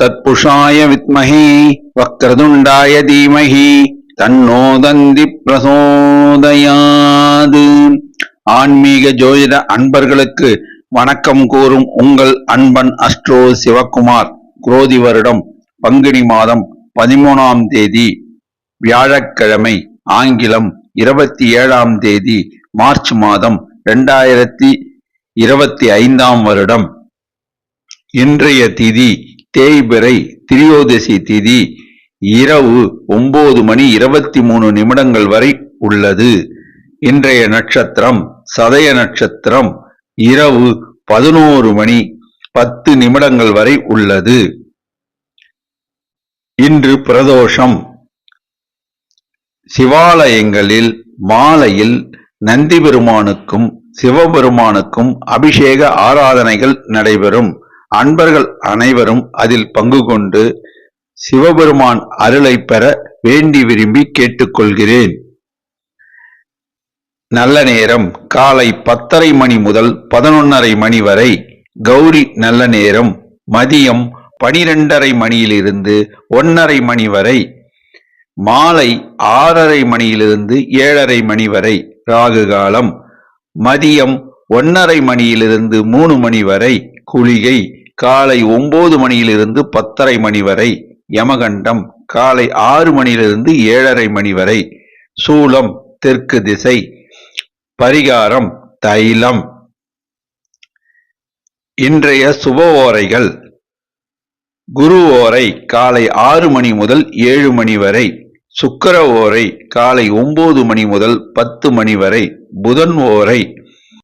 தத்புஷாய வித்மஹி வக்ரதுண்டாய தீமஹி தன்னோ தந்தி பிரசோதயாது ஆன்மீக ஜோதிட அன்பர்களுக்கு வணக்கம் கூறும் உங்கள் அன்பன் அஸ்ட்ரோ சிவகுமார். குரோதி வருடம் பங்குனி மாதம் பதிமூணாம் தேதி வியாழக்கிழமை ஆங்கிலம் இருபத்தி ஏழாம் தேதி மார்ச் மாதம் இரண்டாயிரத்தி இருபத்தி ஐந்தாம் வருடம். இன்றைய திதி தேய்பிறை திரியோதசி திதி இரவு ஒன்பது மணி இருபத்தி மூணு நிமிடங்கள் வரை உள்ளது. இன்றைய நட்சத்திரம் சதய நட்சத்திரம் இரவு பதினோரு மணி பத்து நிமிடங்கள் வரை உள்ளது. இன்று பிரதோஷம். சிவாலயங்களில் மாலையில் நந்தி பெருமானுக்கும் சிவபெருமானுக்கும் அபிஷேக ஆராதனைகள் நடைபெறும். அன்பர்கள் அனைவரும் அதில் பங்கு கொண்டு சிவபெருமான் அருளை பெற வேண்டி விரும்பி கேட்டுக்கொள்கிறேன். நல்ல நேரம். காலை பத்தரை மணி முதல் பதினொன்னரை மணி வரை கௌரி நல்ல நேரம். மதியம் பனிரெண்டரை மணியிலிருந்து ஒன்னரை மணி வரை மாலை ஆறரை மணியிலிருந்து ஏழரை மணி வரை ராகு காலம். மதியம் ஒன்னரை மணியிலிருந்து மூணு மணி வரை குளிகை. காலை ஒன்பது மணியிலிருந்து பத்தரை மணி வரை யமகண்டம் காலை ஆறு மணியிலிருந்து ஏழரை மணி வரை சூலம் தெற்கு திசை பரிகாரம் தைலம். இன்றைய சுப ஓரைகள் குரு ஓரை காலை ஆறு மணி முதல் ஏழு மணி வரை சுக்கர ஓரை காலை ஒன்பது மணி முதல் பத்து மணி வரை புதன் ஓரை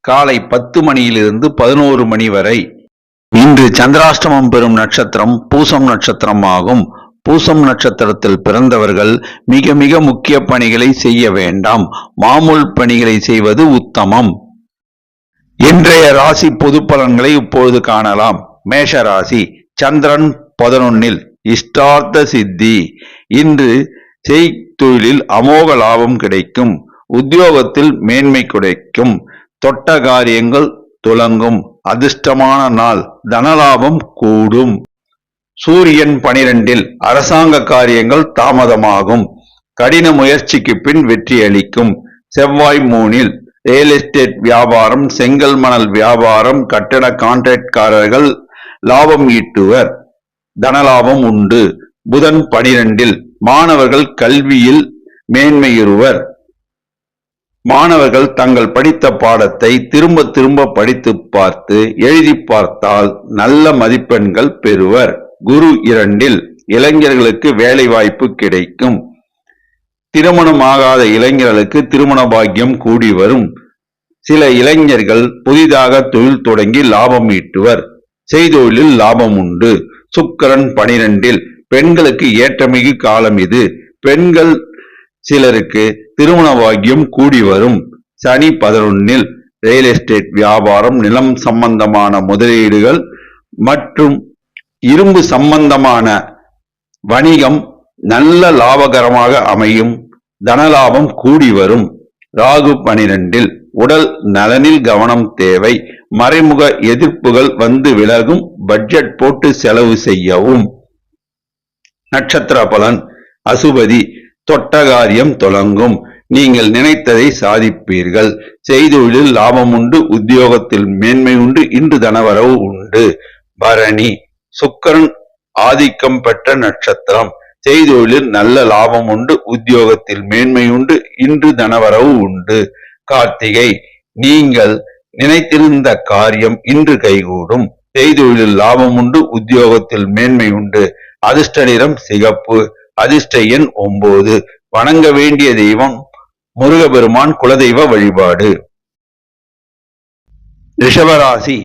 காலை பத்து மணியிலிருந்து பதினோரு மணி வரை இன்று சந்திராஷ்டமம் பெறும் நட்சத்திரம் பூசம் நட்சத்திரம் ஆகும் பூசம் நட்சத்திரத்தில் பிறந்தவர்கள் மிக மிக முக்கிய பணிகளை செய்ய வேண்டாம். மாமூல் பணிகளை செய்வது உத்தமம். இன்றைய ராசி பொது பலன்களை இப்பொழுது காணலாம். மேஷ ராசி சந்திரன் பதினொன்னில் இஷ்டார்த்த சித்தி. இன்று செய்தொழிலில் அமோக லாபம் கிடைக்கும். உத்தியோகத்தில் மேன்மை கிடைக்கும். தொட்ட காரியங்கள் துலங்கும் அதிர்ஷ்டமான நாள். தனலாபம் கூடும். சூரியன் பனிரெண்டில் அரசாங்க காரியங்கள் தாமதமாகும். கடின முயற்சிக்கு பின் வெற்றி அளிக்கும். செவ்வாய் மூனில் ரியல் எஸ்டேட் வியாபாரம் செங்கல் மணல் வியாபாரம் கட்டட கான்ட்ராக்ட்காரர்கள் லாபம் ஈட்டுவர். தனலாபம் உண்டு. புதன் பனிரெண்டில் மாணவர்கள் கல்வியில் மேன்மையுறுவர். மாணவர்கள் தங்கள் படித்த பாடத்தை திரும்ப திரும்ப படித்து பார்த்து எழுதி பார்த்தால் நல்ல மதிப்பெண்கள் பெறுவர். குரு இரண்டில் இளைஞர்களுக்கு வேலை வாய்ப்பு கிடைக்கும். திருமணமாகாத இளைஞர்களுக்கு திருமண பாக்கியம் கூடி வரும். சில இளைஞர்கள் புதிதாக தொழில் தொடங்கி லாபம் ஈட்டுவர். செய்தொழிலில் லாபம் உண்டு. சுக்கரன் பனிரெண்டில் பெண்களுக்கு ஏற்றமிகு காலம் இது. பெண்கள் சிலருக்கு திருமண பாக்கியம் கூடி வரும். சனி பதினொன்னில் ரியல் எஸ்டேட் வியாபாரம் நிலம் சம்பந்தமான முதலீடுகள் மற்றும் இரும்பு சம்பந்தமான வணிகம் நல்ல லாபகரமாக அமையும். தனலாபம் கூடி வரும். ராகு பனிரெண்டில் உடல் நலனில் கவனம் தேவை. மறைமுக எதிர்ப்புகள் வந்து விலகும். பட்ஜெட் போட்டு செலவு செய்யவும். நட்சத்திர பலன் அசுபதி தொட்டகாரியம் தொடங்கும் நீங்கள் நினைத்ததை சாதிப்பீர்கள். செய்தொழிலில் லாபம் உண்டு உத்தியோகத்தில் மேன்மை உண்டு இன்று தனவரவு உண்டு. பரணி சுக்கரன் ஆதிக்கம் பெற்ற நட்சத்திரம். செய்தொழிலில் நல்ல லாபம் உண்டு உத்தியோகத்தில் மேன்மை உண்டு இன்று தனவரவு உண்டு. கார்த்திகை நீங்கள் நினைத்திருந்த காரியம் இன்று கைகூடும். செய்தொழிலில் லாபம் உண்டு உத்தியோகத்தில் மேன்மை உண்டு. அதிர்ஷ்ட நிறம் சிகப்பு. அதிர்ஷ்ட எண் ஒன்பது வணங்க வேண்டிய தெய்வம் முருகபெருமான் குலதெய்வ வழிபாடு. ரிஷபராசி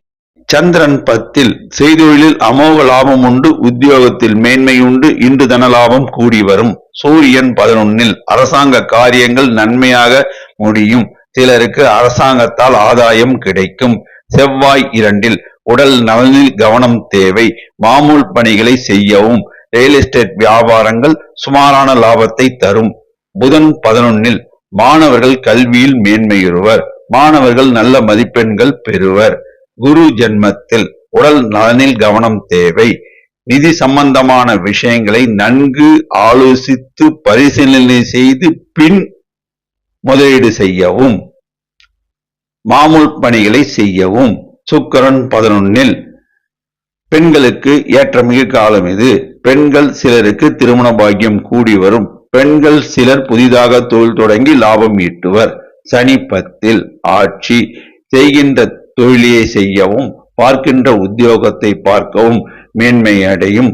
சந்திரன் பத்தில் செய்தொழிலில் அமோக லாபம் உண்டு உத்தியோகத்தில் மேன்மை உண்டு இன்று தனலாபம் கூடி வரும். சூரியன் பதினொன்னில் அரசாங்க காரியங்கள் நன்மையாக முடியும். சிலருக்கு அரசாங்கத்தால் ஆதாயம் கிடைக்கும். செவ்வாய் இரண்டில் உடல் நலனில் கவனம் தேவை. மாமூல் பணிகளை செய்யவும். ரியல் எஸ்டேட் வியாபாரங்கள் சுமாரான லாபத்தை தரும். புதன் பதினொன்னில் மாணவர்கள் கல்வியில் மேன்மையுறுவர். மாணவர்கள் நல்ல மதிப்பெண்கள் பெறுவர். குரு ஜென்மத்தில் உடல் நலனில் கவனம் தேவை. நிதி சம்பந்தமான விஷயங்களை நன்கு ஆலோசித்து பரிசீலனை செய்து பின் முதலீடு செய்யவும். மாமூல் பணிகளை செய்யவும். சுக்கரன் பதினொன்னில் பெண்களுக்கு ஏற்றமிகு காலம் இது. பெண்கள் சிலருக்கு திருமண பாக்கியம் கூடி வரும். பெண்கள் சிலர் புதிதாக தொழில் தொடங்கி லாபம் ஈட்டுவர். சனி பத்தில் ஆட்சி செய்கின்ற தொழிலையை செய்யவும் பார்க்கின்ற உத்தியோகத்தை பார்க்கவும் மேன்மை அடையும்.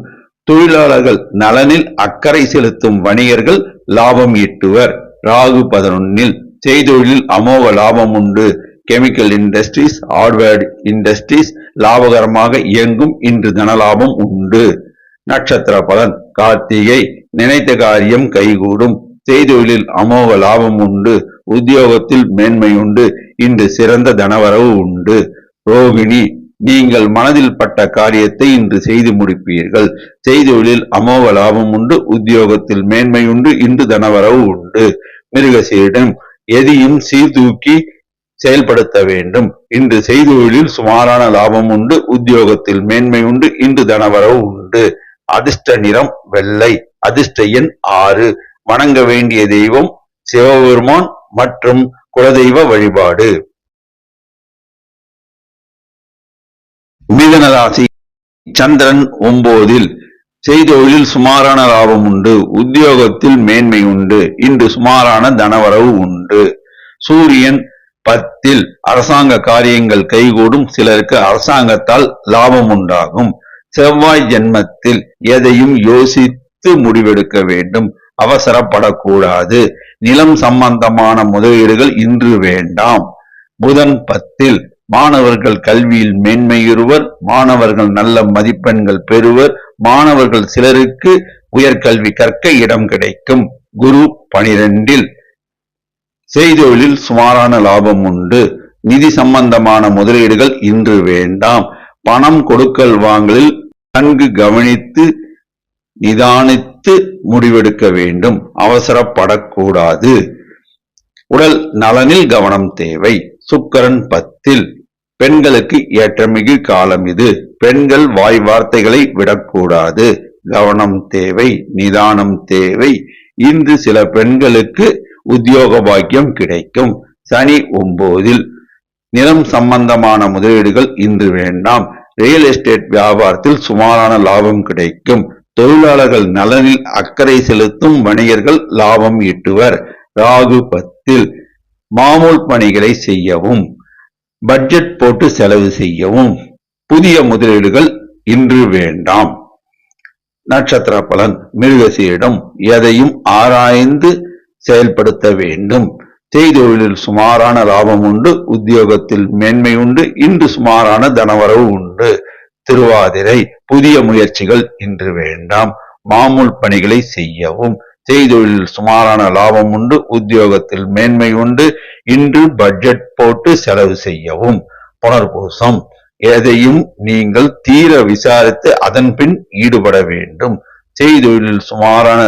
தொழிலாளர்கள் நலனில் அக்கறை செலுத்தும் வணிகர்கள் லாபம் ஈட்டுவர். ராகு பதினொன்னில் செய்தொழிலில் அமோக லாபம் உண்டு. கெமிக்கல் இண்டஸ்ட்ரீஸ் ஹார்ட்வேர் இண்டஸ்ட்ரீஸ் லாபகரமாக இயங்கும் இன்று தனலாபம் உண்டு. நட்சத்திர பலன் கார்த்திகை நினைத்த காரியம் கைகூடும். செய்தொழிலில் அமோக லாபம் உண்டு. உத்தியோகத்தில் மேன்மை உண்டு. இன்று சிறந்த தனவரவு உண்டு. ரோகிணி நீங்கள் மனதில் பட்ட காரியத்தை இன்று செய்து முடிப்பீர்கள். செய்தொழிலில் அமோக லாபம் உண்டு. உத்தியோகத்தில் மேன்மை உண்டு. இன்று தனவரவு உண்டு. மிருகசீரிடம் எதையும் சீர்தூக்கி செயல்படுத்த வேண்டும். இன்று செய்தொழிலில் சுமாரான லாபம் உண்டு உத்தியோகத்தில் மேன்மை உண்டு இன்று தனவரவு உண்டு. அதிர்ஷ்ட நிறம் வெள்ளை அதிர்ஷ்ட எண் ஆறு. வணங்க வேண்டிய தெய்வம் சிவபெருமான் மற்றும் குலதெய்வ வழிபாடு. மிதனராசி சந்திரன் ஒன்பதில் செய்தொழிலில் சுமாரான லாபம் உண்டு உத்தியோகத்தில் மேன்மை உண்டு இன்று சுமாரான தனவரவு உண்டு. சூரியன் பத்தில் அரசாங்க காரியங்கள் கைகூடும் சிலருக்கு அரசாங்கத்தால் லாபம் உண்டாகும். செவ்வாய் ஜென்மத்தில் எதையும் யோசித்து முடிவெடுக்க வேண்டும். அவசரப்படக்கூடாது. நிலம் சம்பந்தமான முதலீடுகள் இன்று வேண்டாம். புதன் பத்தில் மாணவர்கள் கல்வியில் மேன்மையுறுவர். மாணவர்கள் நல்ல மதிப்பெண்கள் பெறுவர். மாணவர்கள் சிலருக்கு உயர்கல்வி கற்க இடம் கிடைக்கும். குரு பனிரெண்டில் செய்தொழில் சுமாரான லாபம் உண்டு. நிதி சம்பந்தமான முதலீடுகள் இன்று வேண்டாம். பணம் கொடுக்கல் வாங்கலில் நன்கு கவனித்து நிதானித்து முடிவெடுக்க வேண்டும். அவசரப்படக்கூடாது. உடல் நலனில் கவனம் தேவை. சுக்கரன் பத்தில். பெண்களுக்கு ஏற்றமிகு காலம் இது. பெண்கள் வாய் வார்த்தைகளை விடக்கூடாது. கவனம் தேவை நிதானம் தேவை. இன்று சில பெண்களுக்கு உத்தியோக பாக்கியம் கிடைக்கும். சனி ஒன்பதில் நிலம் சம்பந்தமான முதலீடுகள் இன்று வேண்டாம். ரியல் எஸ்டேட் வியாபாரத்தில் சுமாரான லாபம் கிடைக்கும். தொழிலாளர்கள் நலனில் அக்கறை செலுத்தும் வணிகர்கள் லாபம் ஈட்டுவர். ராகு பத்தில் மாமூல் பணிகளை செய்யவும் பட்ஜெட் போட்டு செலவு செய்யவும் புதிய முதலீடுகள் இன்று வேண்டாம். நட்சத்திர பலன் மிருகசீரிடம் எதையும் ஆராய்ந்து செயல்படுத்த வேண்டும். செய்தொழிலில் சுமாரான லாபம் உண்டு உத்தியோகத்தில் மேன்மை உண்டு இன்று சுமாரான தனவரவு உண்டு. திருவாதிரை புதிய முயற்சிகள் இன்று வேண்டாம். மாமூல் பணிகளை செய்யவும். செய்தொழிலில் சுமாரான லாபம் உண்டு உத்தியோகத்தில் மேன்மை உண்டு இன்று பட்ஜெட் போட்டு செலவு செய்யவும். புனர்பூசம். எதையும் நீங்கள் தீர விசாரித்து அதன் பின் ஈடுபட வேண்டும். செய்தொழிலில் சுமாரான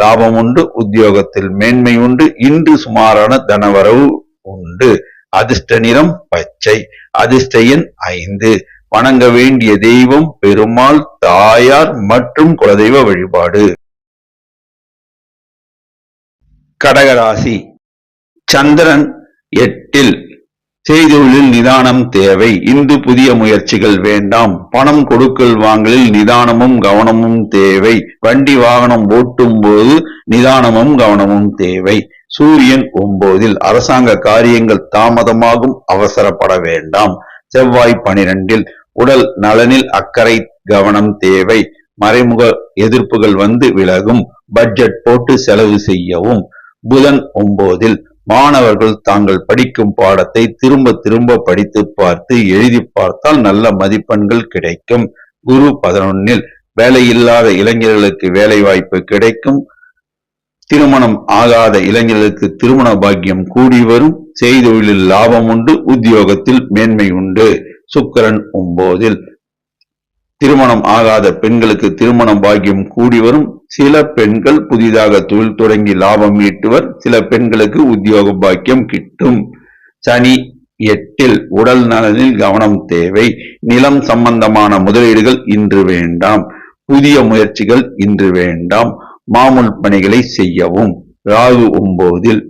லாபம் உண்டு உத்தியோகத்தில் மேன்மை உண்டு இன்று சுமாரான தனவரவு உண்டு. அதிர்ஷ்ட நிறம் பச்சை அதிர்ஷ்ட எண் ஐந்து. வணங்க வேண்டிய தெய்வம் பெருமாள் தாயார் மற்றும் குலதெய்வ வழிபாடு. கடகராசி. சந்திரன் எட்டில் செய்தொழில் நிதானம் தேவை. இன்று புதிய முயற்சிகள் வேண்டாம். பணம் கொடுக்கல் வாங்கலில் நிதானமும் கவனமும் தேவை. வண்டி வாகனம் ஓட்டும் போது நிதானமும் கவனமும் தேவை. சூரியன் ஒன்பதில் அரசாங்க காரியங்கள் தாமதமாகும் அவசரப்பட வேண்டாம். செவ்வாய் பனிரெண்டில் உடல் நலனில் அக்கறை கவனம் தேவை. மறைமுக எதிர்ப்புகள் வந்து விலகும். பட்ஜெட் போட்டு செலவு செய்யவும். புதன் ஒன்பதில் மாணவர்கள் தாங்கள் படிக்கும் பாடத்தை திரும்ப திரும்ப படித்து பார்த்து எழுதி பார்த்தால் நல்ல மதிப்பெண்கள் கிடைக்கும். குரு பதினொன்னில் வேலையில்லாத இளைஞர்களுக்கு வேலை வாய்ப்பு கிடைக்கும். திருமணம் ஆகாத இளைஞர்களுக்கு திருமண பாக்கியம் கூடி வரும். செய்தொழிலில் லாபம் உண்டு உத்தியோகத்தில் மேன்மை உண்டு. சுக்கரன் ஒன்போதில் திருமணம் ஆகாத பெண்களுக்கு திருமணம் பாக்கியம் கூடி வரும். சில பெண்கள் புதிதாக தொழில் தொடங்கி லாபம் ஈட்டுவர். சில பெண்களுக்கு உத்தியோக பாக்கியம் கிட்டும். சனி எட்டில் உடல் நலனில் கவனம் தேவை. நிலம் சம்பந்தமான முதலீடுகள் இன்று வேண்டாம். புதிய முயற்சிகள் இன்று வேண்டாம். மாமூல் பணிகளை செய்யவும். ராகு ஒன்பதில்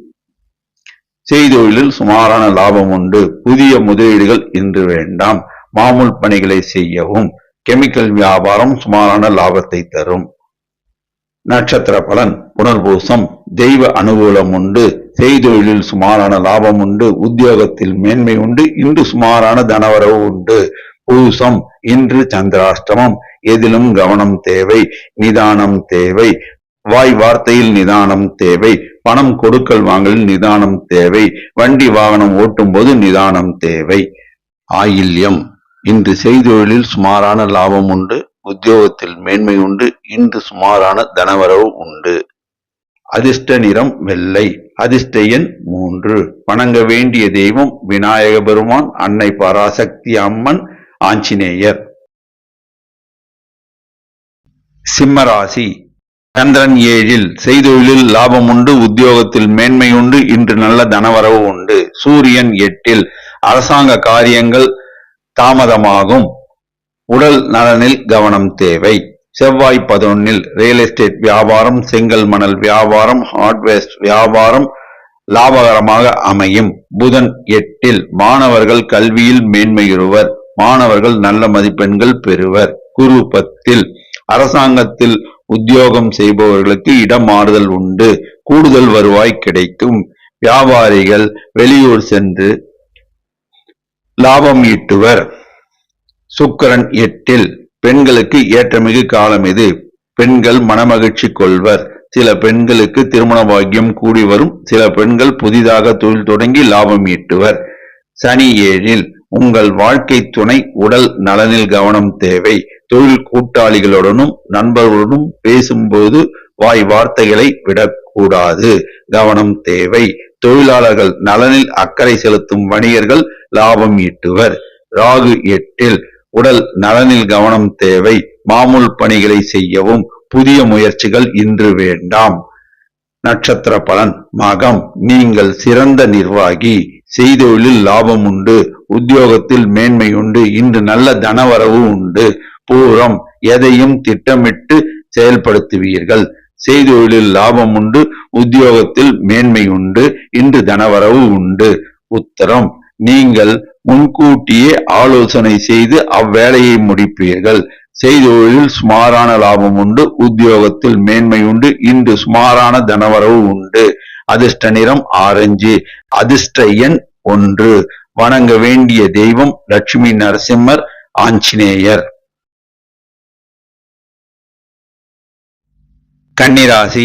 செய்தொழிலில் சுமாரான லாபம் உண்டு. புதிய முதலீடுகள் இன்று வேண்டாம். மாமூல் பணிகளை செய்யவும். கெமிக்கல் வியாபாரம் சுமாரான லாபத்தை தரும். நட்சத்திர பலன் புனர்பூசம் தெய்வ அனுகூலம் உண்டு. செய்தொழிலில் சுமாரான லாபம் உண்டு. உத்தியோகத்தில் மேன்மை உண்டு. இன்று சுமாரான தனவரவு உண்டு. பூசம் இன்று சந்திராஷ்டமம். எதிலும் கவனம் தேவை நிதானம் தேவை. வாய் வார்த்தையில் நிதானம் தேவை. பணம் கொடுக்கல் வாங்கலில் நிதானம் தேவை. வண்டி வாகனம் ஓட்டும் போது நிதானம் தேவை. ஆயில்யம். இன்று செய்தொழிலில் சுமாரான லாபம் உண்டு உத்தியோகத்தில் மேன்மை உண்டு இன்று சுமாரான தனவரவு உண்டு. அதிர்ஷ்ட நிறம் வெள்ளை அதிர்ஷ்ட எண் மூன்று. வணங்க வேண்டிய தெய்வம் விநாயக பெருமான் அன்னை பராசக்தி அம்மன் ஆஞ்சநேயர். சிம்மராசி. சந்திரன் ஏழில் செய்தொழிலில் லாபம் உண்டு உத்தியோகத்தில் மேன்மை உண்டு இன்று நல்ல தனவரவு உண்டு. சூரியன் எட்டில் அரசாங்க காரியங்கள் தாமதமாகும். உடல் நலனில் கவனம் தேவை. செவ்வாய் பதினொன்னில் ரியல் எஸ்டேட் வியாபாரம் செங்கல் மணல் வியாபாரம் ஹார்ட்வேர் வியாபாரம் லாபகரமாக அமையும். புதன் எட்டில் மாணவர்கள் கல்வியில் மேன்மையுறுவர். மாணவர்கள் நல்ல மதிப்பெண்கள் பெறுவர். குரு பத்தில் அரசாங்கத்தில் உத்தியோகம் செய்பவர்களுக்கு இடமாறுதல் உண்டு. கூடுதல் வருவாய் கிடைக்கும். வியாபாரிகள் வெளியூர் சென்று லாபம் ஈட்டுவர். சுக்கரன் எட்டில் பெண்களுக்கு ஏற்றமிகு காலம் இது. பெண்கள் மனமகிழ்ச்சி கொள்வர். சில பெண்களுக்கு திருமண பாக்கியம் கூடி வரும். சில பெண்கள் புதிதாக தொழில் தொடங்கி லாபம் ஈட்டுவர். சனி ஏழில் உங்கள் வாழ்க்கை துணை உடல் நலனில் கவனம் தேவை. தொழில் கூட்டாளிகளுடனும் நண்பர்களுடனும் பேசும்போது வாய் வார்த்தைகளை விடக்கூடாது. கவனம் தேவை. தொழிலாளர்கள் நலனில் அக்கறை செலுத்தும் வணிகர்கள் லாபம் ஈட்டுவர். ராகு எட்டில் உடல் நலனில் கவனம் தேவை. மாமூல் பணிகளை செய்யவும் புதிய முயற்சிகள் இன்று வேண்டாம். நட்சத்திர பலன் மகம். நீங்கள் சிறந்த நிர்வாகி. செய்தொழிலில் லாபம் உண்டு. உத்தியோகத்தில் மேன்மை உண்டு. இன்று நல்ல தனவரவு உண்டு. பூரம் எதையும் திட்டமிட்டு செயல்படுத்துவீர்கள். செய்தொழிலில் லாபம் உண்டு உத்தியோகத்தில் மேன்மை உண்டு இன்று தனவரவு உண்டு. உத்தரம் நீங்கள் முன்கூட்டியே ஆலோசனை செய்து அவ்வேலையை முடிப்பீர்கள். செய்தொழிலில் சுமாரான லாபம் உண்டு உத்தியோகத்தில் மேன்மை உண்டு இன்று சுமாரான தனவரவு உண்டு. அதிர்ஷ்ட நிறம் ஆரஞ்சு அதிர்ஷ்ட எண் ஒன்று. வணங்க வேண்டிய தெய்வம் லட்சுமி நரசிம்மர் ஆஞ்சநேயர். கன்னிராசி.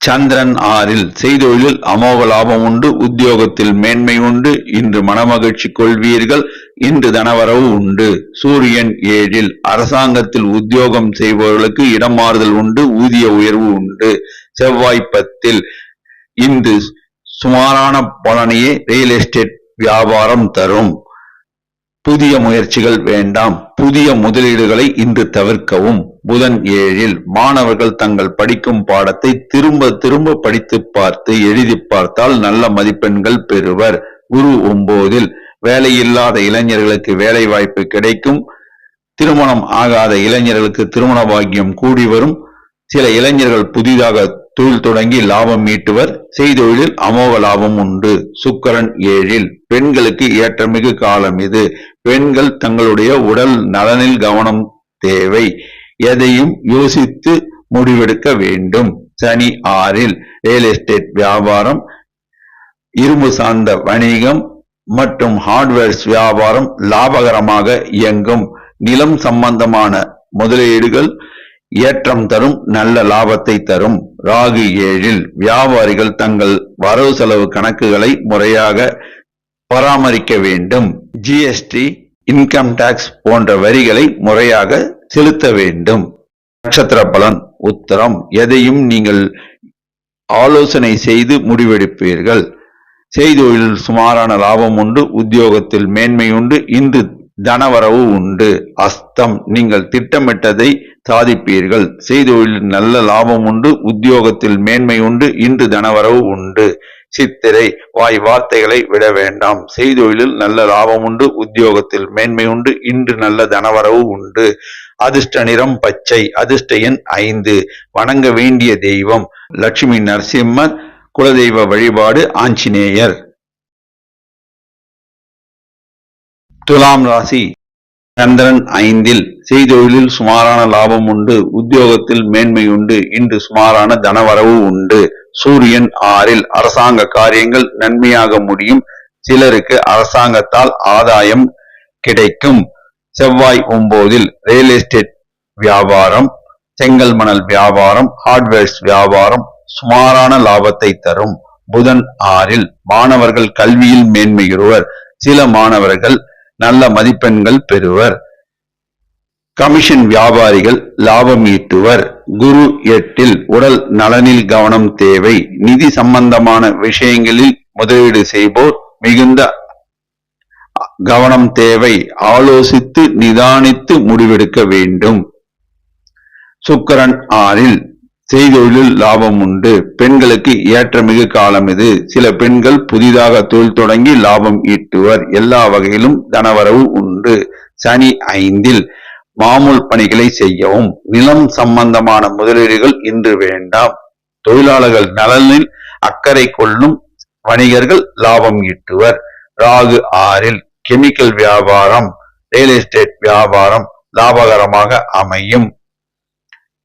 சந்திரன் ஆறில் செய்தொழிலில் அமோக லாபம் உண்டு உத்தியோகத்தில் மேன்மை உண்டு. இன்று மனமகிழ்ச்சி கொள்வீர்கள் இன்று தனவரவு உண்டு. சூரியன் ஏழில் அரசாங்கத்தில் உத்தியோகம் செய்பவர்களுக்கு இடமாறுதல் உண்டு ஊதிய உயர்வு உண்டு. செவ்வாய் பத்தில் இன்று சுமாரான பலனையே ரியல் எஸ்டேட் வியாபாரம் தரும். புதிய முயற்சிகள் வேண்டாம் புதிய முதலீடுகளை இன்று தவிர்க்கவும். புதன் ஏழில் மாணவர்கள் தங்கள் படிக்கும் பாடத்தை திரும்ப திரும்ப படித்து பார்த்து எழுதி பார்த்தால் நல்ல மதிப்பெண்கள் பெறுவர். குரு ஒன்பதில் வேலையில்லாத இளைஞர்களுக்கு வேலை வாய்ப்பு கிடைக்கும். திருமணம் ஆகாத இளைஞர்களுக்கு திருமண பாக்கியம் கூடி வரும். சில இளைஞர்கள் புதிதாக தொழில் தொடங்கி லாபம் ஈட்டுவர். செய்தொழிலில் அமோக லாபம் உண்டு. சுக்கரன் ஏழில் பெண்களுக்கு ஏற்றமிகு காலம் இது. பெண்கள் தங்களுடைய உடல் நலனில் கவனம் தேவை. எதையும் யோசித்து முடிவெடுக்க வேண்டும். சனி ஆறில் ரியல் எஸ்டேட் வியாபாரம் இரும்பு சார்ந்த வணிகம் மற்றும் ஹார்ட்வேர்ஸ் வியாபாரம் லாபகரமாக இயங்கும். நிலம் சம்பந்தமான முதலீடுகள் ஏற்றம் தரும் நல்ல லாபத்தை தரும். ராகு ஏழில் வியாபாரிகள் தங்கள் வரவு செலவு கணக்குகளை முறையாக பராமரிக்க வேண்டும். ஜிஎஸ்டி இன்கம் டாக்ஸ் போன்ற வரிகளை முறையாக செலுத்த வேண்டும். நட்சத்திர பலன் உத்தரம். எதையும் நீங்கள் ஆலோசனை செய்து முடிவெடுப்பீர்கள். செய்தொழில் சுமாரான லாபம் உண்டு உத்தியோகத்தில் மேன்மை உண்டு இன்று தனவரவு உண்டு. அஸ்தம். நீங்கள் திட்டமிட்டதை சாதிப்பீர்கள். செய்தொழில் நல்ல லாபம் உண்டு உத்தியோகத்தில் மேன்மை உண்டு இன்று தனவரவு உண்டு. சித்திரை. வாய் வார்த்தைகளை விட வேண்டாம். செய்தொழிலில் நல்ல லாபம் உண்டு உத்தியோகத்தில் மேன்மை உண்டு இன்று நல்ல தனவரவு உண்டு. அதிர்ஷ்ட நிறம் பச்சை அதிர்ஷ்ட எண் ஐந்து. வணங்க வேண்டிய தெய்வம் லட்சுமி நரசிம்மர் குலதெய்வ வழிபாடு ஆஞ்சநேயர். துலாம் ராசி சந்திரன் ஐந்தில். செய்தொழிலில் சுமாரான லாபம் உண்டு உத்தியோகத்தில் மேன்மை உண்டு இன்று சுமாரான தனவரவு உண்டு. சூரியன் ஆறில் அரசாங்க காரியங்கள் நன்மையாக முடியும் சிலருக்கு அரசாங்கத்தால் ஆதாயம் கிடைக்கும். செவ்வாய் ஒன்பதில் ரியல் எஸ்டேட் வியாபாரம் செங்கல் மணல் வியாபாரம் ஹார்ட்வேர்ஸ் வியாபாரம் சுமாரான லாபத்தை தரும். புதன் ஆறில் மாணவர்கள் கல்வியில் மேன்மையுறுவர். சில மாணவர்கள் நல்ல மதிப்பெண்கள் பெறுவர். கமிஷன் வியாபாரிகள் லாபம் ஈட்டுவர். குரு எட்டில் உடல் நலனில் கவனம் தேவை. நிதி சம்பந்தமான விஷயங்களில் முதலீடு செய்வோர் மிகுந்த கவனம் தேவை. ஆலோசித்து நிதானித்து முடிவெடுக்க வேண்டும். சுக்கரன் ஆறில் செய்தொழிலில் லாபம் உண்டு. பெண்களுக்கு ஏற்றமிகு காலம் இது. சில பெண்கள் புதிதாக தொழில் தொடங்கி லாபம் ஈட்டுவர். எல்லா வகையிலும் தனவரவு உண்டு. சனி ஐந்தில் மாமூல் பணிகளை செய்யவும். நிலம் சம்பந்தமான முதலீடுகள் இன்று வேண்டாம். தொழிலாளர்கள் நலனில் அக்கறை கொள்ளும் வணிகர்கள் லாபம் ஈட்டுவர். ராகு ஆறில் கெமிக்கல் வியாபாரம் ரியல் எஸ்டேட் வியாபாரம் லாபகரமாக அமையும்.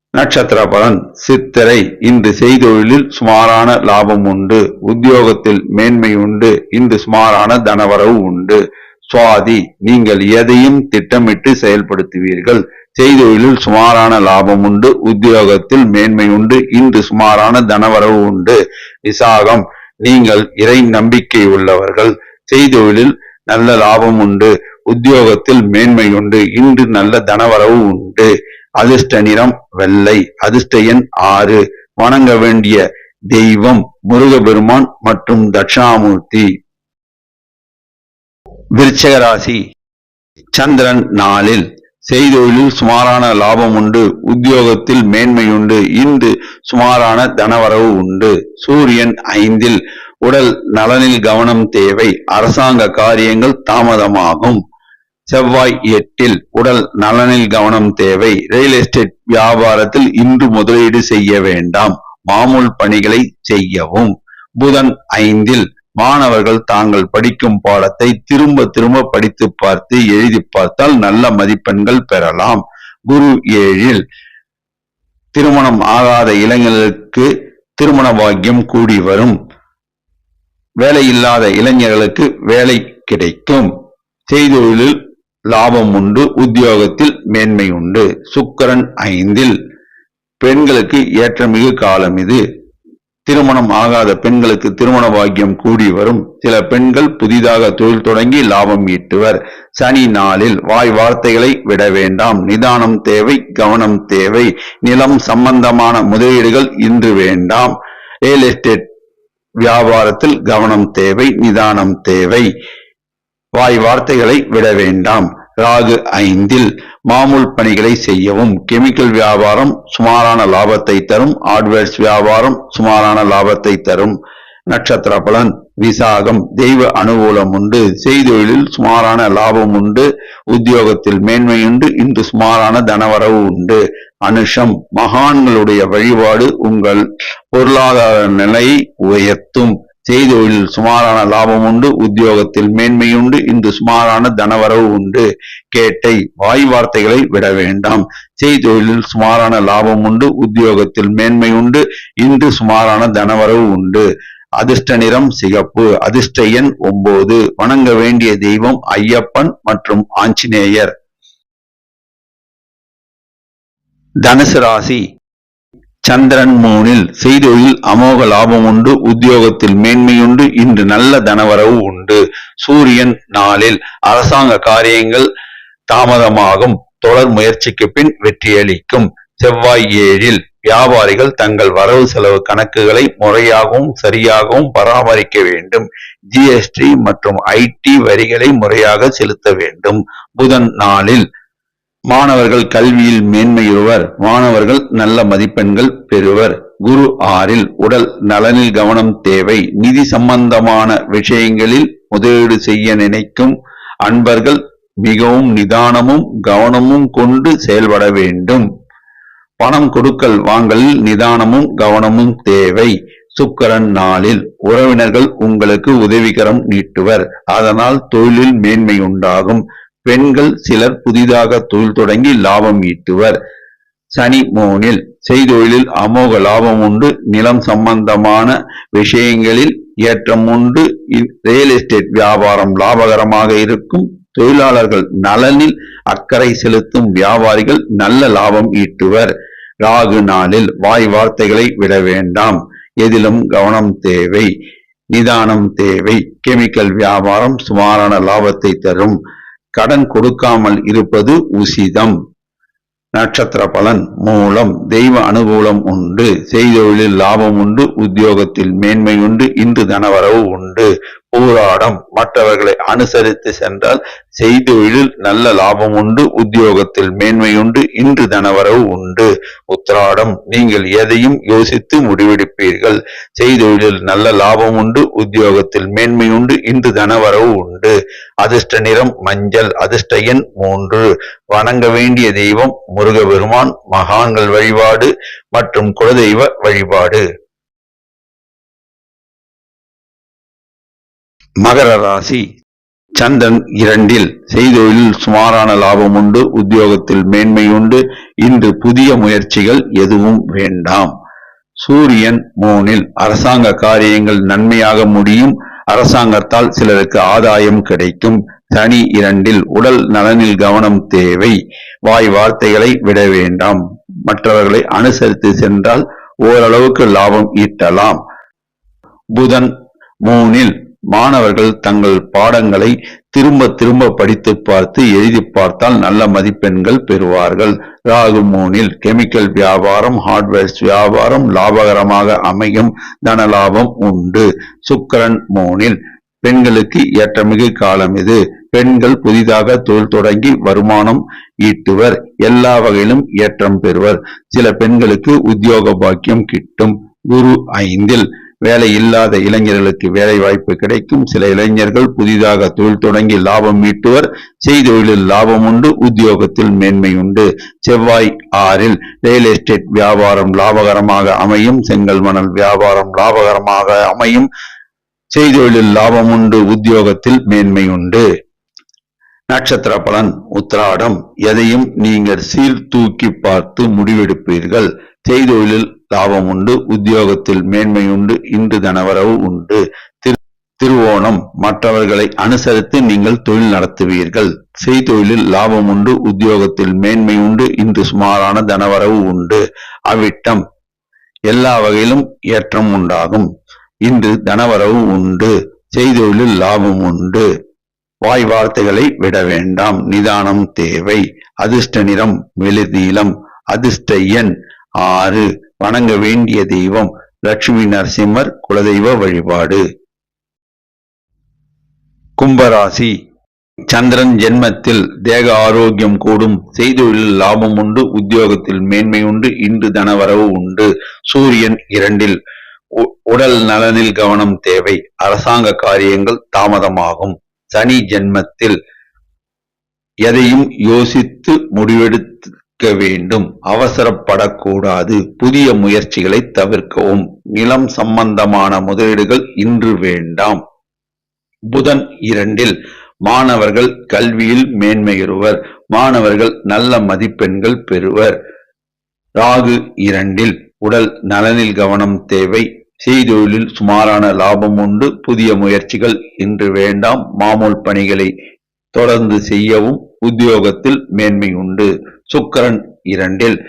நட்சத்திர பலன் சித்திரை. இன்று செய்தொழிலில் சுமாரான லாபம் உண்டு. உத்தியோகத்தில் மேன்மை உண்டு. இன்று சுமாரான தனவரவு உண்டு. சுவாதி நீங்கள் எதையும் திட்டமிட்டு செயல்படுத்துவீர்கள். செய்தொழிலில் சுமாரான லாபம் உண்டு. உத்தியோகத்தில் மேன்மை உண்டு. இன்று சுமாரான தனவரவு உண்டு. விசாகம் நீங்கள் இறை நம்பிக்கை உள்ளவர்கள். செய்தொழிலில் நல்ல லாபம் உண்டு உத்தியோகத்தில் மேன்மை உண்டு இன்று நல்ல தனவரவு உண்டு. அதிர்ஷ்ட நிறம் வெள்ளை அதிர்ஷ்ட எண் ஆறு. வணங்க வேண்டிய தெய்வம் முருகபெருமான் மற்றும் தட்சிணாமூர்த்தி. விருச்சக ராசி சந்திரன் நாளில் செய்தொழிலில் சுமாரான லாபம் உண்டு உத்தியோகத்தில் மேன்மை உண்டு இன்று சுமாரான தனவரவு உண்டு. சூரியன் ஐந்தில் உடல் நலனில் கவனம் தேவை அரசாங்க காரியங்கள் தாமதமாகும். செவ்வாய் எட்டில் உடல் நலனில் கவனம் தேவை ரியல் எஸ்டேட் வியாபாரத்தில் இன்று முதலீடு செய்ய வேண்டாம் மாமூல் பணிகளை செய்யவும். புதன் ஐந்தில் மாணவர்கள் தாங்கள் படிக்கும் பாடத்தை திரும்ப திரும்ப படித்து பார்த்து எழுதி பார்த்தால் நல்ல மதிப்பெண்கள் பெறலாம். குரு ஏழில் திருமணம் ஆகாத இளைஞர்களுக்கு திருமண பாக்கியம் கூடி வரும். வேலை இல்லாத இளைஞர்களுக்கு வேலை கிடைக்கும். செய்தொழிலில் லாபம் உண்டு உத்தியோகத்தில் மேன்மை உண்டு. சுக்கரன் ஐந்தில் பெண்களுக்கு ஏற்றமிகு காலம் இது. திருமணம் ஆகாத பெண்களுக்கு திருமண பாக்கியம் கூடி வரும். சில பெண்கள் புதிதாக தொழில் தொடங்கி லாபம் ஈட்டுவர். சனி நாளில் வாய் வார்த்தைகளை விட வேண்டாம். நிதானம் தேவை கவனம் தேவை. நிலம் சம்பந்தமான முதலீடுகள் இன்று வேண்டாம். ரியல் எஸ்டேட் வியாபாரத்தில் கவனம் தேவை நிதானம் தேவை. வாய் வார்த்தைகளை விட வேண்டாம். ராகு ஐந்தில் மாமூல் பணிகளை செய்யவும் கெமிக்கல் வியாபாரம் சுமாரான லாபத்தை தரும் ஹார்ட்வேர்ஸ் வியாபாரம் சுமாரான லாபத்தை தரும். நட்சத்திர பலன் விசாகம் தெய்வ அனுகூலம் உண்டு. செய்தொழிலில் சுமாரான லாபம் உண்டு. உத்தியோகத்தில் மேன்மையுண்டு இன்று சுமாரான தனவரவு உண்டு. அனுஷம் மகான்களுடைய வழிபாடு உங்கள் பொருளாதார நிலையை உயர்த்தும். செய்தொழில் சுமாரான லாபம் உண்டு உத்தியோகத்தில் மேன்மையுண்டு இன்று சுமாரான தனவரவு உண்டு. கேட்டை வாய் வார்த்தைகளை விட வேண்டாம். செய்தொழிலில் சுமாரான லாபம் உண்டு உத்தியோகத்தில் மேன்மை உண்டு இன்று சுமாரான தனவரவு உண்டு. அதிர்ஷ்ட நிறம் சிகப்பு அதிர்ஷ்ட எண் ஒன்பது வணங்க வேண்டிய தெய்வம் ஐயப்பன் மற்றும் ஆஞ்சநேயர். தனுசு ராசி. சந்திரன் மூனில் செய்தொழில் அமோக லாபம் உண்டு உத்தியோகத்தில் மேன்மையுண்டு இன்று நல்ல தனவரவு உண்டு. சூரியன் நாளில் அரசாங்க காரியங்கள் தாமதமாகும். தொடர் முயற்சிக்கு பின் வெற்றியளிக்கும். செவ்வாய் ஏழில் வியாபாரிகள் தங்கள் வரவு செலவு கணக்குகளை முறையாகவும் சரியாகவும் பராமரிக்க வேண்டும். ஜிஎஸ்டி மற்றும் ஐடி வரிகளை முறையாக செலுத்த வேண்டும். புதன் நாளில் மாணவர்கள் கல்வியில் மேன்மையுறுவர் மாணவர்கள் நல்ல மதிப்பெண்கள் பெறுவர். குரு ஆறில் உடல் நலனில் கவனம் தேவை. நிதி சம்பந்தமான விஷயங்களில் முதலீடு செய்ய நினைக்கும் அன்பர்கள் மிகவும் நிதானமும் கவனமும் கொண்டு செயல்பட வேண்டும். பணம் கொடுக்கல் வாங்கலில் நிதானமும் கவனமும் தேவை. சுக்கரன் நாளில் உறவினர்கள் உங்களுக்கு உதவிகரம் நீட்டுவர். அதனால் தொழிலில் மேன்மை உண்டாகும். பெண்கள் சிலர் புதிதாக தொழில் தொடங்கி லாபம் ஈட்டுவர். சனி மூனில் செய்தொழிலில் அமோக லாபம் உண்டு. நிலம் சம்பந்தமான விஷயங்களில் ஏற்றம் உண்டு. ரியல் எஸ்டேட் வியாபாரம் லாபகரமாக இருக்கும். தொழிலாளர்கள் நலனில் அக்கறை செலுத்தும் வியாபாரிகள் நல்ல லாபம் ஈட்டுவர். ராகு நாளில் வாய் வார்த்தைகளை விட வேண்டாம். எதிலும் கவனம் தேவை. நிதானம் தேவை. கெமிக்கல் வியாபாரம் சுமாரான லாபத்தை தரும். கடன் கொடுக்காமல் இருப்பது உசிதம். நட்சத்திர பலன் மூலம் தெய்வ அனுகூலம் உண்டு. செய்தொழிலில் லாபம் உண்டு. உத்தியோகத்தில் மேன்மை உண்டு. இந்து தனவரவு உண்டு. போராடம் மற்றவர்களை அனுசரித்து சென்றால் செய்தொழிலில் நல்ல லாபம் உண்டு உத்தியோகத்தில் மேன்மை உண்டு இன்று தனவரவு உண்டு. உத்திராடம். நீங்கள் எதையும் யோசித்து முடிவெடுப்பீர்கள். செய்தொழிலில் நல்ல லாபம் உண்டு உத்தியோகத்தில் மேன்மை உண்டு இன்று தனவரவு உண்டு. அதிர்ஷ்ட நிறம் மஞ்சள் அதிர்ஷ்ட எண் மூன்று. வணங்க வேண்டிய தெய்வம் முருகபெருமான் மகான்கள் வழிபாடு மற்றும் குலதெய்வ வழிபாடு. மகர ராசி. சந்திரன் இரண்டில் செய்தொழில் சுமாரான லாபம் உண்டு உத்தியோகத்தில் மேன்மை உண்டு. இன்று புதிய முயற்சிகள் எதுவும் வேண்டாம். சூரியன் மூனில் அரசாங்க காரியங்கள் நன்மையாக முடியும். அரசாங்கத்தால் சிலருக்கு ஆதாயம் கிடைக்கும். சனி இரண்டில் உடல் நலனில் கவனம் தேவை. வாய் வார்த்தைகளை விட வேண்டாம். மற்றவர்களை அனுசரித்து சென்றால் ஓரளவுக்கு லாபம் ஈட்டலாம். புதன் மூனில் மாணவர்கள் தங்கள் பாடங்களை திரும்ப திரும்ப படித்து பார்த்து எழுதி பார்த்தால் நல்ல மதிப்பெண்கள் பெறுவார்கள். ராகு மூனில் கெமிக்கல் வியாபாரம் ஹார்ட்வேர்ஸ் வியாபாரம் லாபகரமாக அமையும் தனலாபம் உண்டு. சுக்கரன் மூனில் பெண்களுக்கு ஏற்றமிகு காலம் இது. பெண்கள் புதிதாக தொழில் தொடங்கி வருமானம் ஈட்டுவர் எல்லா வகையிலும் ஏற்றம் பெறுவர். சில பெண்களுக்கு உத்தியோக பாக்கியம் கிட்டும். குரு ஐந்தில் வேலை இல்லாத இளைஞர்களுக்கு வேலை வாய்ப்பு கிடைக்கும். சில இளைஞர்கள் புதிதாக தொழில் தொடங்கி லாபம் ஈட்டுவர். செய்தொழிலில் லாபம் உண்டு உத்தியோகத்தில் மேன்மை உண்டு. செவ்வாய் ஆறில் ரியல் எஸ்டேட் வியாபாரம் லாபகரமாக அமையும். செங்கல் மணல் வியாபாரம் லாபகரமாக அமையும். செய்தொழிலில் லாபம் உண்டு உத்தியோகத்தில் மேன்மை உண்டு. நட்சத்திர பலன் உத்திராடம். எதையும் நீங்கள் சீர்தூக்கி பார்த்து முடிவெடுப்பீர்கள். செய்தொழிலில் லாபம் உண்டு உத்தியோகத்தில் மேன்மை உண்டு இன்று தனவரவு உண்டு. திருவோணம் மற்றவர்களை அனுசரித்து நீங்கள் தொழில் நடத்துவீர்கள். செய்தொழிலில் லாபம் உண்டு உத்தியோகத்தில் மேன்மை உண்டு இன்று சுமாரான தனவரவு உண்டு. அவிட்டம் எல்லா வகையிலும் ஏற்றம் உண்டாகும். இன்று தனவரவு உண்டு செய்தொழிலில் லாபம் உண்டு. வாய் வார்த்தைகளை விட வேண்டாம். நிதானம் தேவை. அதிர்ஷ்ட நிறம் வெளிநீளம் அதிர்ஷ்ட எண் ஆறு. வணங்க வேண்டிய தெய்வம் லட்சுமி நரசிம்மர் குலதெய்வ வழிபாடு. கும்பராசி. சந்திரன் ஜென்மத்தில் தேக ஆரோக்கியம் கூடும் செய்தொழில் லாபம் உண்டு உத்தியோகத்தில் மேன்மை உண்டு இன்று தனவரவு உண்டு. சூரியன் இரண்டில் உடல் நலனில் கவனம் தேவை அரசாங்க காரியங்கள் தாமதமாகும். சனி ஜென்மத்தில் எதையும் யோசித்து முடிவெடுத்து வேண்டும். அவசரப்படக்கூடாது. புதிய முயற்சிகளை தவிர்க்கவும். நிலம் சம்பந்தமான முதலீடுகள் இன்று வேண்டாம். புதன் இரண்டில் மாணவர்கள் கல்வியில் மேன்மையுறுவர். மாணவர்கள் நல்ல மதிப்பெண்கள் பெறுவர். ராகு இரண்டில் உடல் நலனில் கவனம் தேவை. செய்தொழிலில் சுமாரான லாபம் உண்டு. புதிய முயற்சிகள் இன்று வேண்டாம். மாமூல் பணிகளை தொடர்ந்து செய்யவும் உத்தியோகத்தில் மேன்மை உண்டு. சுக்கரன் இரண்டில்.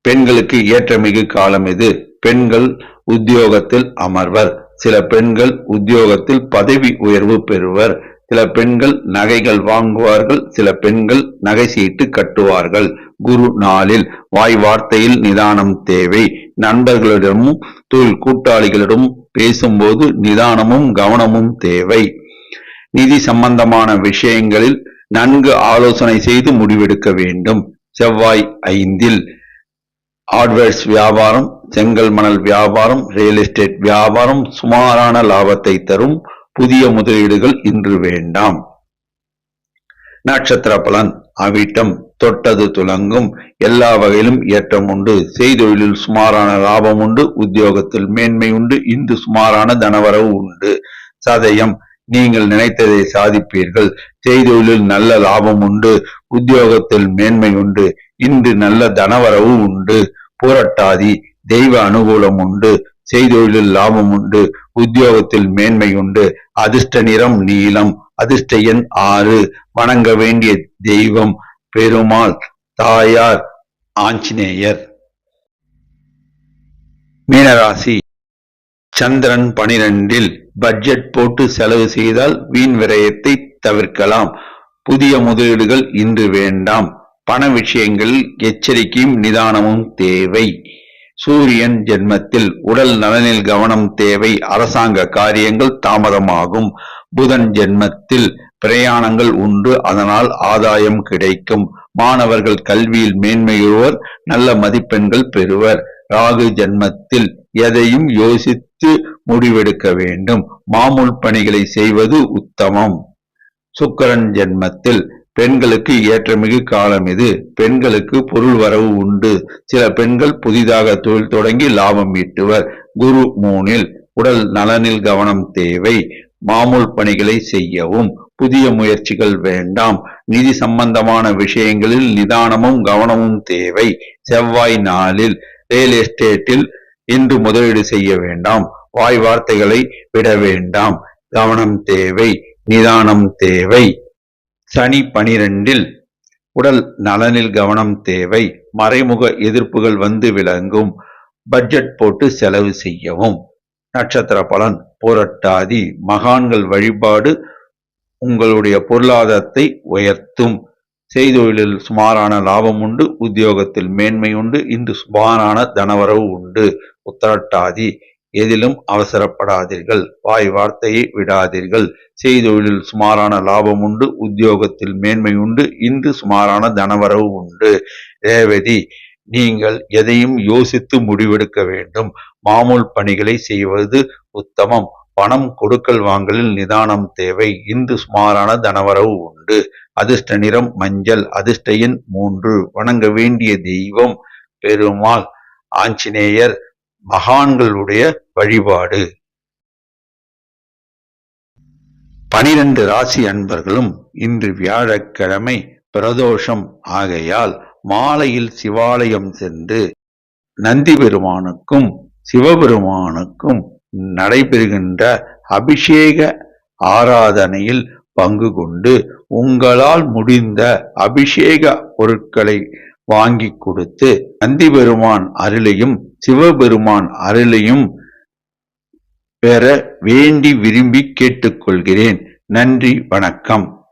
பெண்களுக்கு ஏற்றமிகு காலம் இது பெண்கள் உத்தியோகத்தில் அமர்வர். சில பெண்கள் உத்தியோகத்தில் பதவி உயர்வு பெறுவர். சில பெண்கள் நகைகள் வாங்குவார்கள். சில பெண்கள் நகை சீட்டு கட்டுவார்கள். குரு நாளில் வாய் வார்த்தையில் நிதானம் தேவை. நண்பர்களிடமும் தொழில் கூட்டாளிகளிடம் பேசும்போது நிதானமும் கவனமும் தேவை. நிதி சம்பந்தமான விஷயங்களில் நன்கு ஆலோசனை செய்து முடிவெடுக்க வேண்டும். செவ்வாய் ஐந்தில் ஹார்ட்வேர்ஸ் வியாபாரம் செங்கல் மணல் வியாபாரம் ரியல் எஸ்டேட் வியாபாரம் சுமாரான லாபத்தை தரும் புதிய முதலீடுகள் இன்று வேண்டாம். நட்சத்திர பலன் அவிட்டம் தொட்டது துலங்கும் எல்லா வகையிலும் ஏற்றம் உண்டு. செய்தொழிலில் சுமாரான லாபம் உண்டு உத்தியோகத்தில் மேன்மை உண்டு இன்று சுமாரான தனவரவு உண்டு. சதயம் நீங்கள் நினைத்ததை சாதிப்பீர்கள். செய்தொழிலில் நல்ல லாபம் உண்டு. உத்தியோகத்தில் மேன்மை உண்டு. இன்று நல்ல தனவரவு உண்டு. போராட்டாதி தெய்வ அனுகூலம் உண்டு. செய்தொழிலில் லாபம் உண்டு. உத்தியோகத்தில் மேன்மை உண்டு. அதிர்ஷ்ட நிறம் நீளம். அதிர்ஷ்ட எண் ஆறு. வணங்க வேண்டிய தெய்வம் பெருமாள் தாயார் ஆஞ்சநேயர். மீனராசி. சந்திரன் பனிரெண்டில் பட்ஜெட் போட்டு செலவு செய்தால் வீண் விரயத்தை தவிர்க்கலாம். புதிய முதலீடுகள் இன்று வேண்டாம். பண விஷயங்களில் எச்சரிக்கையும் நிதானமும் தேவை. சூரியன் ஜென்மத்தில் உடல் நலனில் கவனம் தேவை. அரசாங்க காரியங்கள் தாமதமாகும். புதன் ஜென்மத்தில் பிரயாணங்கள் உண்டு. அதனால் ஆதாயம் கிடைக்கும். மாணவர்கள் கல்வியில் மேன்மையுறுவர் நல்ல மதிப்பெண்கள் பெறுவர். ராகு ஜென்மத்தில் எதையும் யோசித்து குறித்து முடிவெடுக்க வேண்டும். மாமூல் பணிகளை செய்வது உத்தமம். சுக்கரன் ஜென்மத்தில் பெண்களுக்கு ஏற்றமிகு காலம் இது. பெண்களுக்கு பொருள் வரவு உண்டு. சில பெண்கள் புதிதாக தொழில் தொடங்கி லாபம் ஈட்டுவர். குரு மூனில் உடல் நலனில் கவனம் தேவை. மாமூல் பணிகளை செய்யவும். புதிய முயற்சிகள் வேண்டாம். நிதி சம்பந்தமான விஷயங்களில் நிதானமும் கவனமும் தேவை. செவ்வாய் நாளில் ரியல் எஸ்டேட்டில் இன்று முதலீடு செய்ய வேண்டாம். வாய் வார்த்தைகளை விட வேண்டாம். கவனம் தேவை நிதானம் தேவை. சனி பனிரெண்டில் உடல் நலனில் கவனம் தேவை. மறைமுக எதிர்ப்புகள் வந்து விளங்கும். பட்ஜெட் போட்டு செலவு செய்யவும். நட்சத்திர பலன் புரட்டாதி. மகான்கள் வழிபாடு உங்களுடைய பொருளாதாரத்தை உயர்த்தும். செய்தொழிலில் சுமாரான லாபம் உண்டு உத்தியோகத்தில் மேன்மை உண்டு இன்று சுமாரான தனவரவு உண்டு. உத்தரட்டாதி எதிலும் அவசரப்படாதீர்கள் வாய் வார்த்தையை விடாதீர்கள். செய்தொழிலில் சுமாரான லாபம் உண்டு உத்தியோகத்தில் மேன்மை உண்டு இன்று சுமாரான தனவரவு உண்டு. ரேவதி நீங்கள் எதையும் யோசித்து முடிவெடுக்க வேண்டும். மாமூல் பணிகளை செய்வது உத்தமம். பணம் கொடுக்கல் வாங்கலில் நிதானம் தேவை. இன்று சுமாரான தனவரவு உண்டு. அதிர்ஷ்ட நிறம் மஞ்சள் அதிர்ஷ்ட எண் மூன்று. வணங்க வேண்டிய தெய்வம் பெருமாள் ஆஞ்சநேயர் மகான்களுடைய வழிபாடு. பனிரெண்டு ராசி அன்பர்களும் இன்று வியாழக்கிழமை பிரதோஷம். ஆகையால் மாலையில் சிவாலயம் சென்று நந்தி பெருமானுக்கும் சிவபெருமானுக்கும் நடைபெறுகின்ற அபிஷேக ஆராதனையில் பங்கு கொண்டு உங்களால் முடிந்த அபிஷேக பொருட்களை வாங்கி கொடுத்து நந்தி பெருமான் அருளையும் சிவபெருமான் அருளையும் பெற வேண்டி விரும்பி கேட்டுக்கொள்கிறேன். நன்றி வணக்கம்.